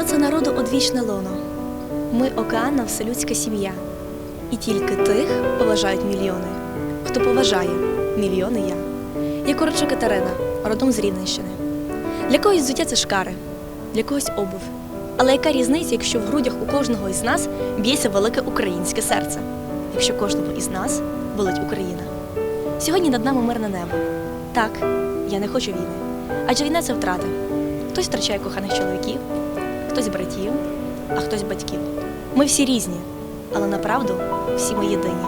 Ми це народу одвічне лоно. Ми океанна вселюдська сім'я. І тільки тих поважають мільйони. Хто поважає мільйони я. Я коротше Катерина, родом з Рівненщини. Для когось взуття це шкари, для когось обув. Але яка різниця, якщо в грудях у кожного із нас б'ється велике українське серце, якщо кожного із нас болить Україна? Сьогодні над нами мирне небо. Так, я не хочу війни. Адже війна це втрата. Хтось втрачає коханих чоловіків, хтось братів, а хтось батьків. Ми всі різні, але направду всі ми єдині.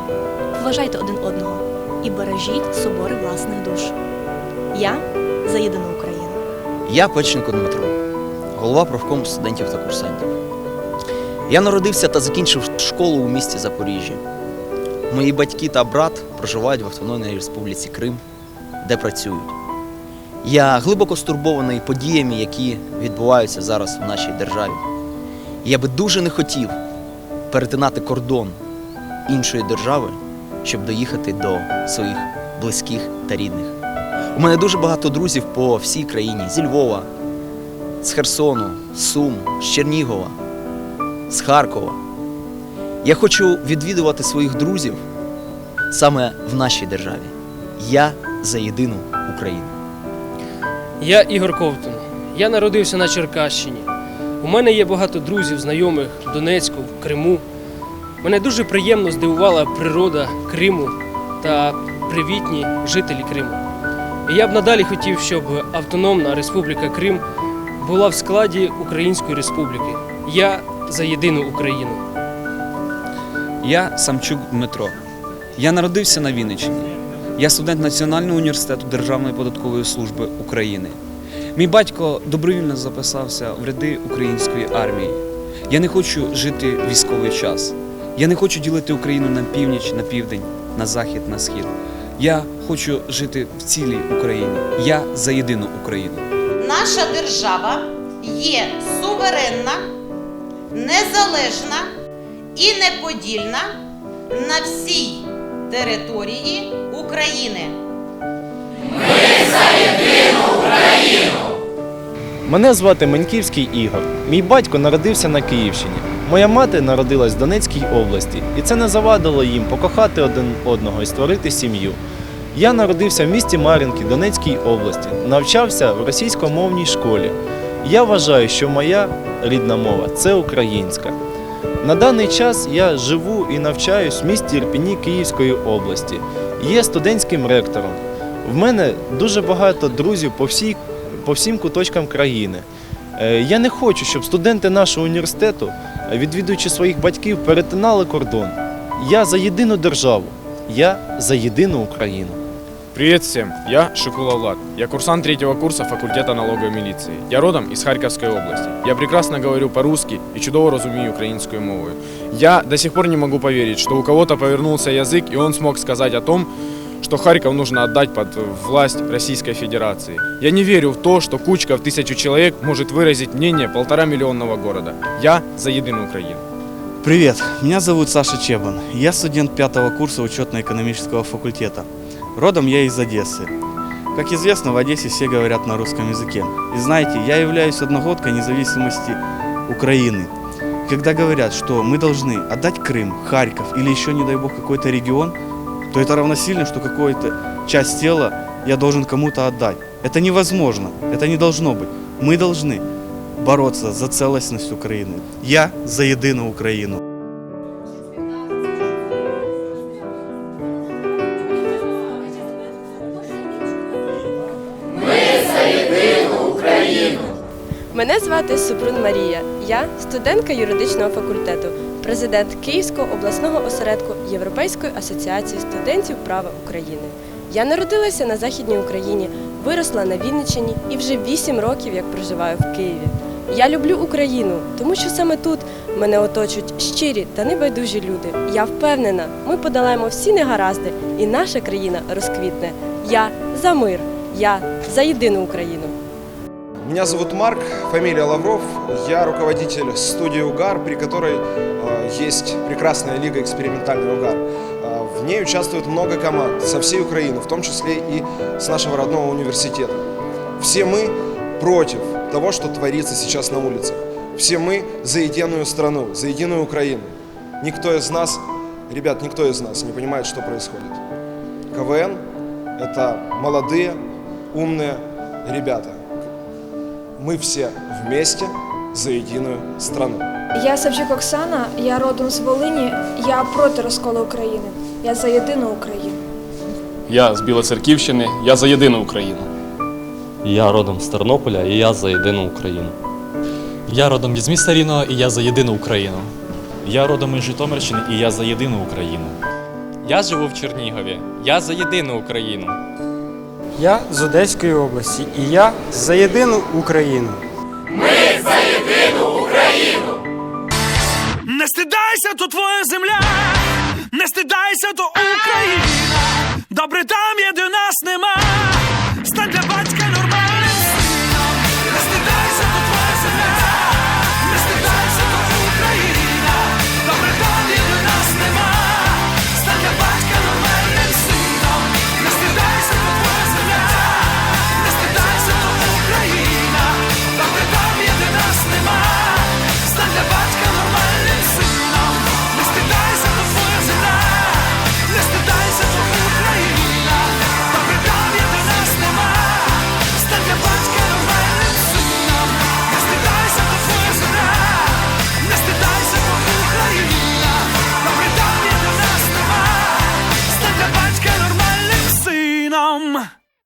Поважайте один одного і бережіть собори власних душ. Я за єдину Україну. Я Печенко Дмитро, голова профкому студентів та курсантів. Я народився та закінчив школу у місті Запоріжжя. Мої батьки та брат проживають в Автономній Республіці Крим, де працюють. Я глибоко стурбований подіями, які відбуваються зараз в нашій державі. Я би дуже не хотів перетинати кордон іншої держави, щоб доїхати до своїх близьких та рідних. У мене дуже багато друзів по всій країні зі Львова, з Херсону, з Сум, з Чернігова, з Харкова. Я хочу відвідувати своїх друзів саме в нашій державі. Я за єдину Україну. Я Ігор Ковтун. Я народився на Черкащині. У мене є багато друзів, знайомих в Донецьку, в Криму. Мене дуже приємно здивувала природа Криму та привітні жителі Криму. І я б надалі хотів, щоб Автономна Республіка Крим була в складі Української Республіки. Я за єдину Україну. Я Самчук Дмитро. Я народився на Вінниччині. Я студент Національного університету Державної податкової служби України. Мій батько добровільно записався в ряди української армії. Я не хочу жити військовий час. Я не хочу ділити Україну на північ, на південь, на захід, на схід. Я хочу жити в цілій Україні. Я за єдину Україну. Наша держава є суверенна, незалежна і неподільна на всій території України. Мене звати Маньківський Ігор. Мій батько народився на Київщині. Моя мати народилась в Донецькій області, і це не завадило їм покохати один одного і створити сім'ю. Я народився в місті Мар'їнки Донецькій області, навчався в російськомовній школі. Я вважаю, що моя рідна мова це українська. На даний час я живу і навчаюсь в місті Ірпіні Київської області. Є студентським ректором. В мене дуже багато друзів по, всій, по всім куточкам країни. Е, Я не хочу, щоб студенти нашого університету, е, відвідуючи своїх батьків, перетинали кордон. Я за єдину державу, я за єдину Україну. Привет всем, я Шикула Влад. Я курсант третьего курса факультета налоговой милиции. Я родом из Харьковской области. Я прекрасно говорю по-русски и чудово разумею украинскую мову. Я до сих пор не могу поверить, что у кого-то повернулся язык и он смог сказать о том, что Харьков нужно отдать под власть Российской Федерации. Я не верю в то, что кучка в тысячу человек может выразить мнение полтора миллионного города. Я за единую Украину. Привет, меня зовут Саша Чебан. Я студент пятого курса учетно-экономического факультета. Родом я из Одессы. Как известно, в Одессе все говорят на русском языке. И знаете, я являюсь одногодкой независимости Украины. Когда говорят, что мы должны отдать Крым, Харьков или еще, не дай бог, какой-то регион, то это равносильно, что какую-то часть тела я должен кому-то отдать. Это невозможно, это не должно быть. Мы должны бороться за целостность Украины. Я за единую Украину. Мене звати Супрун Марія. Я студентка юридичного факультету, президент Київського обласного осередку Європейської асоціації студентів права України. Я народилася на Західній Україні, виросла на Вінниччині і вже 8 років як проживаю в Києві. Я люблю Україну, тому що саме тут мене оточують щирі та небайдужі люди. Я впевнена, ми подолаємо всі негаразди, і наша країна розквітне. Я за мир, я за єдину Україну. Меня зовут Марк, фамилия Лавров. Я руководитель студии «Угар», при которой э, есть прекрасная лига «Экспериментальный угар». Э, в ней участвует много команд со всей Украины, в том числе и с нашего родного университета. Все мы против того, что творится сейчас на улицах. все мы за единую страну, за единую Украину. Никто из нас, ребят, никто из нас не понимает, что происходит. КВН – это молодые, умные ребята. Мы все вместе за единую страну. Я Савчук Оксана, я родом з Волині, я проти розколу України. Я за єдину Україну. Я з Білоцерківщини, я за єдину Україну. Я родом з Тернополя і я за єдину Україну. Я родом із міста Рівного і я за єдину Україну. Я родом із Житомирщини і я за єдину Україну. Я живу в Чернігові. Я за єдину Україну. Я з Одеської області і я за єдину Україну. Ми за єдину Україну. Не стидайся, то твоя земля, не стидайся, то Україна. Добре там єдина